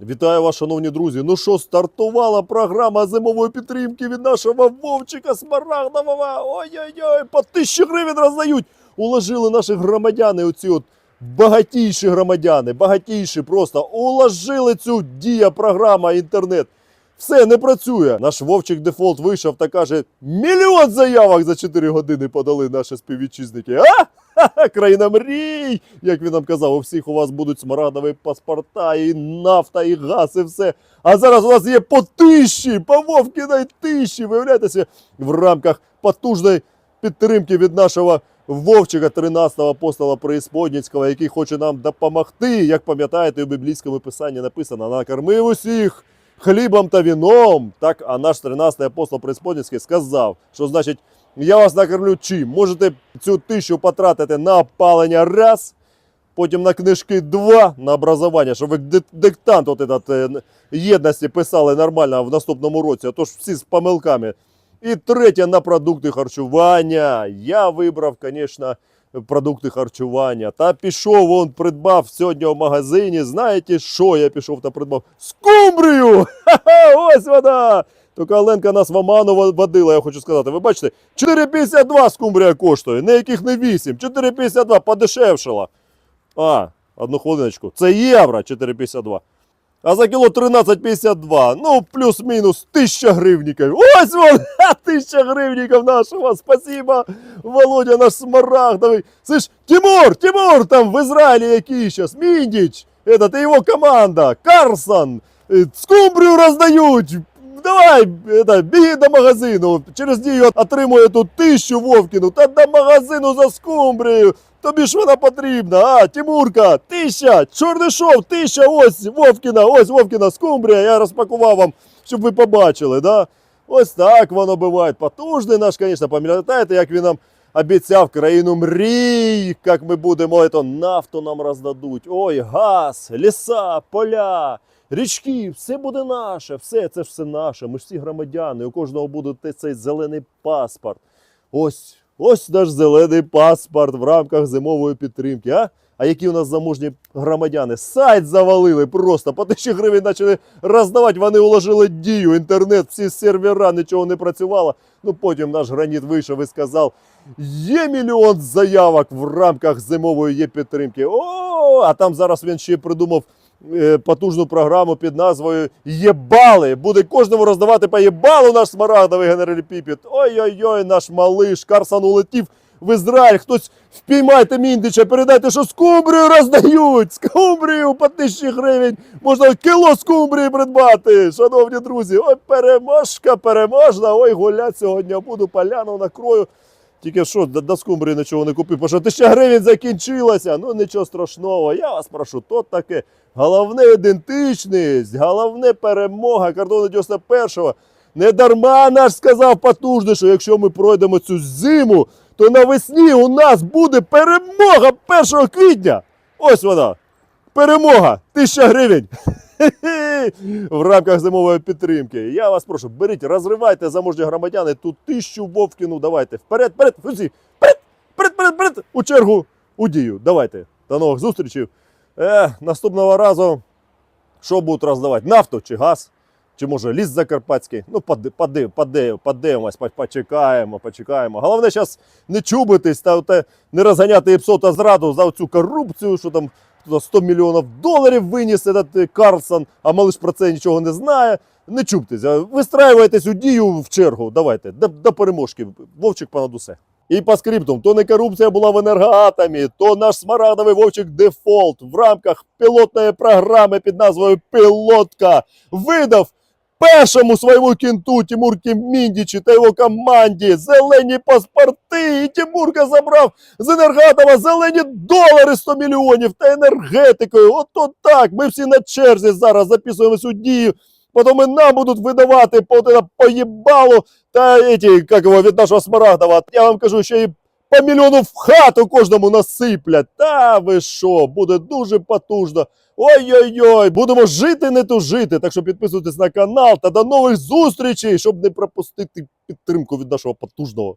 Вітаю вас, шановні друзі. Ну що, стартувала програма зимової підтримки від нашого Вовчика Смарагдового. Ой-ой-ой, по тисячі гривень роздають. Уложили наші громадяни, оці от багатійші громадяни, багатійші просто уложили цю дія програма інтернет. Все не працює. Наш Вовчик дефолт вийшов та каже: мільйон заявок за 4 години подали наші співвітчизники. А? Країна мрій! Як він нам казав, у всіх у вас будуть смарагдові паспорта, і нафта, і газ, і все. А зараз у нас є по тисячі, по Вовкіної тисячі. Виявляєтеся, в рамках потужної підтримки від нашого Вовчика, 13-го апостола Преісподнінського, який хоче нам допомогти. Як пам'ятаєте, у біблійському писанні написано: накормив усіх хлібом та віном. Так, а наш 13-й апостол Преісподнінський сказав, що значить, я вас накормлю чим? Можете цю тисячу потратити на опалення раз, потім на книжки два, на образування, щоб ви диктант от этот, е, єдності писали нормально в наступному році, а то ж всі з помилками. І третє на продукти харчування. Я вибрав, звісно, продукти харчування. Та пішов, он придбав сьогодні в магазині. Знаєте, що я пішов та придбав? Скумбрію! Ха-ха, ось вона! Тільки Оленка нас в оману водила, я хочу сказати. Ви бачите, 4,52 скумбрія коштує, ніяких не 8, 4,52 подешевшила. А, одну хвилиночку. Це євро 4,52. А за кіло 13,52. Ну, плюс-мінус 1000 гривників. Ось вон! 1000 гривників нашого. Спасибо, Володя, наш смарагдовий. Слышь, Тимур, Тимур, там в Ізраїлі який сейчас, Міндіч, этот, його команда, Карсон, е, скумбрію роздають. Давай, это, біги до магазину. Через дію отримує тут тисячу Вовкіну. Та до магазину за скумбрію. Тобі ж вона потрібна, а, Тимурка, тисяча, чорний шов, тисяча, ось Вовкіна, ось Вовкіна скумбрія, я розпакував вам, щоб ви побачили, да? Ось так воно буває. Потужний наш, звісно, пам'ятаєте, як він нам обіцяв країну мрій, як ми будемо, ето, нафту нам роздадуть. Ой, газ, ліса, поля, річки, все буде наше, все, це все наше. Ми ж всі громадяни, у кожного буде цей зелений паспорт. Ось, ось наш зелений паспорт в рамках зимової підтримки. А? А які у нас заможні громадяни? Сайт завалили просто по тисячі гривень почали роздавати. Вони уложили дію, інтернет, всі сервера, нічого не працювало. Ну потім наш граніт вийшов і сказав: є мільйон заявок в рамках зимової є підтримки. О, а там зараз він ще придумав потужну програму під назвою Єбали. Буде кожному роздавати по єбалу наш смарагдовий генерал Піпіт. Ой-ой-ой, наш малиш, Карсан улетів в Ізраїль. Хтось впіймайте Міндича, передайте, що скумбрію роздають. Скумбрію по тисячі гривень. Можна кіло скумбрії придбати. Шановні друзі, ой, переможка, переможна. Ой, гулять сьогодні буду поляну накрою. Тільки що до, скумбрії нічого не купив, бо що тисяча гривень закінчилася. Ну нічого страшного. Я вас прошу, то таке. Головне ідентичність, головне перемога кордону 91-го. Не дарма наш сказав потужний, що якщо ми пройдемо цю зиму, то навесні у нас буде перемога 1 квітня. Ось вона. Перемога! Тисяча гривень. В рамках зимової підтримки. Я вас прошу, беріть, розривайте заможні громадяни, тут тисячу Вовкіну, давайте. Вперед, вперед, всі, вперед, вперед, вперед, вперед, у чергу, у дію. Давайте. До нових зустрічей. Е, наступного разу, що будуть роздавати? Нафту чи газ? Чи може ліс закарпатський? Ну, поди, поди, поди, подивимось, почекаємо, почекаємо. Головне зараз не чубитись та не розганяти іпсо та зраду за цю корупцію, що там хто 100 мільйонів доларів виніс этот е, Карлсон, а малиш про це нічого не знає. Не чуптеся, вистраювайтесь у дію в чергу. Давайте, до, до переможки. Вовчик понад усе. І по скриптум, то не корупція була в енергоатомі, то наш смарагдовий вовчик дефолт в рамках пілотної програми під назвою Пілотка видав першому своєму кінту Тимурки Міндічі та його команді зелені паспорти. І Тимурка забрав з енергатова зелені долари 100 мільйонів та енергетикою. Ото так. Ми всі на черзі зараз записуємо цю дію. Потім і нам будуть видавати по, поїбалу та эти, як його, від нашого Смарагдова. Я вам кажу, що і по мільйону в хату кожному насиплять. Та ви що, буде дуже потужно. Ой-ой-ой, будемо жити, не тужити. Так що підписуйтесь на канал та до нових зустрічей, щоб не пропустити підтримку від нашого потужного